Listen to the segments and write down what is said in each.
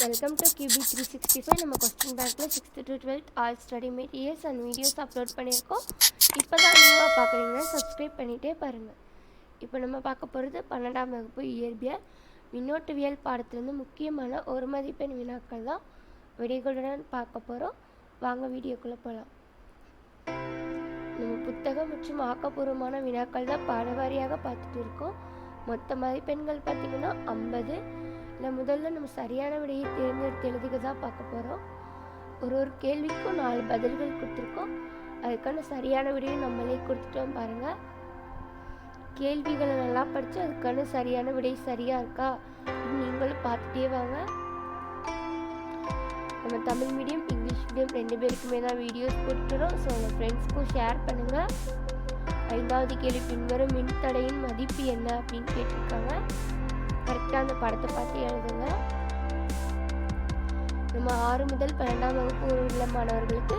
Welcome to QB three sixty five நம்ம question பேங்க்கில் sixth to twelfth all study materials and videos upload பண்ணியிருக்கோம். இப்போ தான் நியூவாக பார்க்குறீங்கன்னா சப்ஸ்கிரைப் பண்ணிகிட்டே பாருங்கள் இப்போ நம்ம பார்க்க போகிறது பன்னெண்டாம் வகுப்பு இயற்பியல். மின்னோட்டவியல் பாடத்துலேருந்து முக்கியமான ஒரு மதிப்பெண் வினாக்கள் தான் விடைகளுடன் பார்க்க போகிறோம் வாங்க வீடியோக்குள்ளே போகலாம் நம்ம புத்தகம் மற்றும் ஆக்கப்பூர்வமான வினாக்கள் தான் பாடவாரியாக பார்த்துட்டு இருக்கோம். மொத்த மதிப்பெண்கள் பார்த்திங்கன்னா ஐம்பது இல்லை முதல்ல நம்ம சரியான விடையை தேர்ந்தெடுத்து எழுதுக தான் பார்க்க போகிறோம் ஒரு ஒரு கேள்விக்கும் நாலு பதில்கள் கொடுத்துருக்கோம். அதுக்கான சரியான விடையை நம்மளே கொடுத்துட்டோம் பாருங்கள் கேள்விகளை நல்லா படித்து அதுக்கான சரியான விடை சரியாக இருக்கா நீங்களும் பார்த்துட்டே வாங்க. நம்ம தமிழ் மீடியம் இங்கிலீஷ் மீடியம் ரெண்டு பேருக்குமே தான் வீடியோஸ் போட்டுக்கிறோம். ஸோ உங்கள் ஃப்ரெண்ட்ஸ்க்கும் ஷேர் பண்ணுங்கள் ஐந்தாவது கேள்வி பின்வரும் மின்தடையின் மதிப்பு என்ன அப்படின்னு கேட்டிருக்காங்க. கரெக்டாக அந்த படத்தை பார்த்து எழுதுங்க. நம்ம ஆறு முதல் பன்னெண்டாம் வகுப்பு உள்ள மாணவர்களுக்கு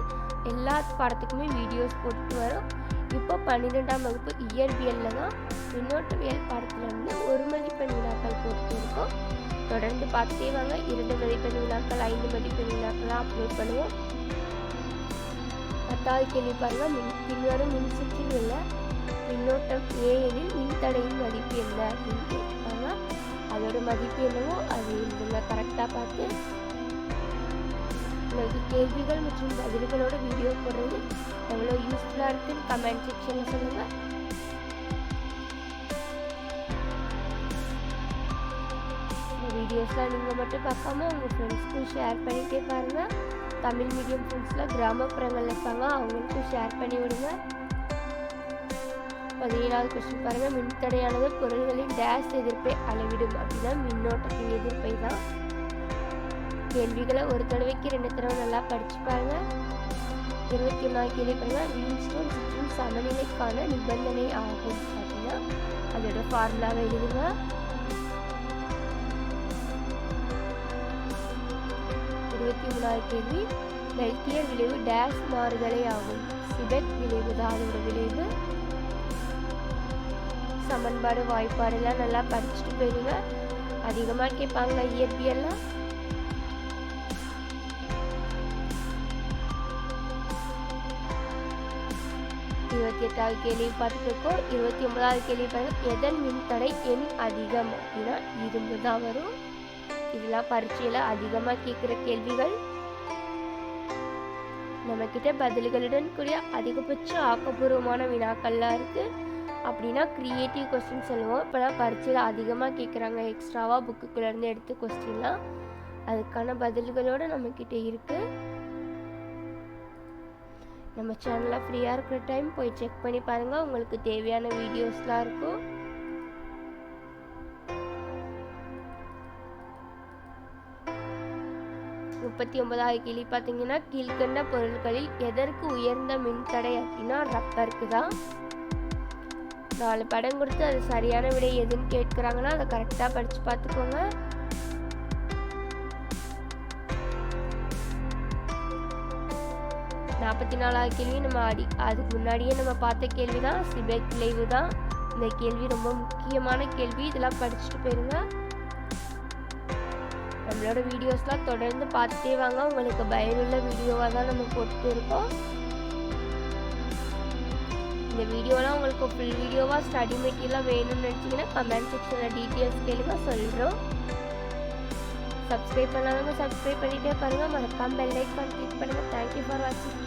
எல்லா பாடத்துக்குமே வீடியோஸ் போட்டு வரோம். இப்போ பன்னிரெண்டாம் வகுப்பு இயற்பியலில் தான் மின்னோட்டவியல் பாடத்தில் வந்து ஒரு மதிப்பெண் வினாக்கள் போட்டு இருக்கோம். தொடர்ந்து பார்த்துட்டே வாங்க. இரண்டு மதிப்பெண் வினாக்கள் ஐந்து மதிப்பெண் வினாக்கள்லாம் அப்லோட் பண்ணுவோம். பத்தாவது கேள்வி பாருங்கள் மின் பின்வரும் மின்சுற்றில் உள்ள மின்னோட்டம் ஏழில் மின் மின்தடையின் மதிப்பு என்ன? அப்படின்ட்டு அதோட மதிப்பு என்னவோ அது இதில் கரெக்டாக பார்த்து உங்களுக்கு கேள்விகள் மற்றும் பதில்களோட வீடியோ போடுறது எவ்வளோ யூஸ்ஃபுல்லாக இருக்குன்னு கமெண்ட் செக்ஷனில் சொல்லுங்கள் வீடியோஸ்லாம் நீங்கள் மட்டும் பார்க்காம உங்கள் ஃப்ரெண்ட்ஸ்க்கும் ஷேர் பண்ணிகிட்டே பாருங்கள் தமிழ் மீடியம் ஃப்ரெண்ட்ஸில் கிராமப்புறங்கள் இருப்பாங்க அவங்களுக்கும் ஷேர் பண்ணி விடுங்க பதினேழாவது கொஸ்டின் பாருங்கள் மின்தடையானது பொருள்களின் டேஷ் எதிர்ப்பை அளவிடும் அப்படின்னா மின்னோட்டத்தின் எதிர்ப்பை தான். கேள்விகளை ஒரு தடவைக்கு ரெண்டு தடவை நல்லா படிச்சு பாருங்க. இருபத்தி ஒன்றாவது கேள்வி பாருங்க. வீல்ஸ்டோன் சுற்றும் சமநிலைக்கான நிபந்தனை ஆகும் அப்படின்னா அதோட ஃபார்முலாவை எழுதுங்க. இருபத்தி மூணாவது கேள்வி. பெல்டியர் விளைவு டேஷ் மாறுதலை ஆகும். சிபெக் விளைவு தான் அதோட விளைவு. சமன்பாடு வாய்ப்பாடுலாம் நல்லா படிச்சுட்டு போயிடுங்க. அதிகமாக கேட்பாங்க இயற்பியெல்லாம் இருபத்தி எட்டாவது கேள்வி பார்த்துருக்கோம் இருபத்தி ஒன்பதாவது கேள்வி பாருங்க. எதன் மின்தடை எண் அதிகம் அப்படின்னா இரும்பு தான் வரும். இதெல்லாம் பரீட்சையில் அதிகமாக கேட்குற கேள்விகள். நம்மக்கிட்ட பதில்களுடன் கூடிய அதிகபட்ச ஆக்கப்பூர்வமான வினாக்கள்லாம் இருக்குது அப்படின்னா க்ரியேட்டிவ் கொஸ்டின் சொல்லுவோம். இப்போலாம் பரீட்சையில் அதிகமாக கேட்குறாங்க எக்ஸ்ட்ராவாக புக்குக்குள்ளேருந்து எடுத்து கொஸ்டின்லாம் அதுக்கான பதில்களோடு நம்மக்கிட்ட இருக்குது நம்ம சேனலில் ஃப்ரீயாக இருக்கிற டைம் போய் செக் பண்ணி பாருங்கள் உங்களுக்கு தேவையான வீடியோஸ்லாம் இருக்கும். முப்பத்தி ஒன்பதாவது கேள்வி பார்த்தீங்கன்னா கீழ்கண்ட பொருட்களில் எதற்கு உயர்ந்த மின்தடை அப்படின்னா ரப்பருக்கு தான். நாலு படம் கொடுத்து அது சரியான விடை எதுன்னு கேட்குறாங்கன்னா அதை கரெக்டாக படித்து பார்த்துக்கோங்க. நாற்பத்தி நாலாவது கேள்வி நம்ம அடி அதுக்கு முன்னாடியே நம்ம பார்த்த கேள்வி தான் சிபெக் விளைவு தான். இந்த கேள்வி ரொம்ப முக்கியமான கேள்வி இதெல்லாம் படிச்சுட்டு போயிருங்க. நம்மளோட வீடியோஸ்லாம் தொடர்ந்து பார்த்துட்டே வாங்க. உங்களுக்கு பயனுள்ள வீடியோவாக தான் நம்ம போட்டுட்டு இருக்கோம். இந்த வீடியோலாம் உங்களுக்கு ஃபுல் வீடியோவாக ஸ்டடி மெட்டீரியலாக வேணும்னு நினச்சிங்கன்னா கமெண்ட் செக்ஷனில் டீட்டெயில்ஸ் கேளுங்க சொல்கிறோம் சப்ஸ்கிரைப் பண்ணாதவங்க சப்ஸ்கிரைப் பண்ணிகிட்டே பாருங்கள் மறக்காமல் பெல் ஐக்கான் கிளிக் பண்ணுங்கள் தேங்க்யூ ஃபார் வாட்சிங்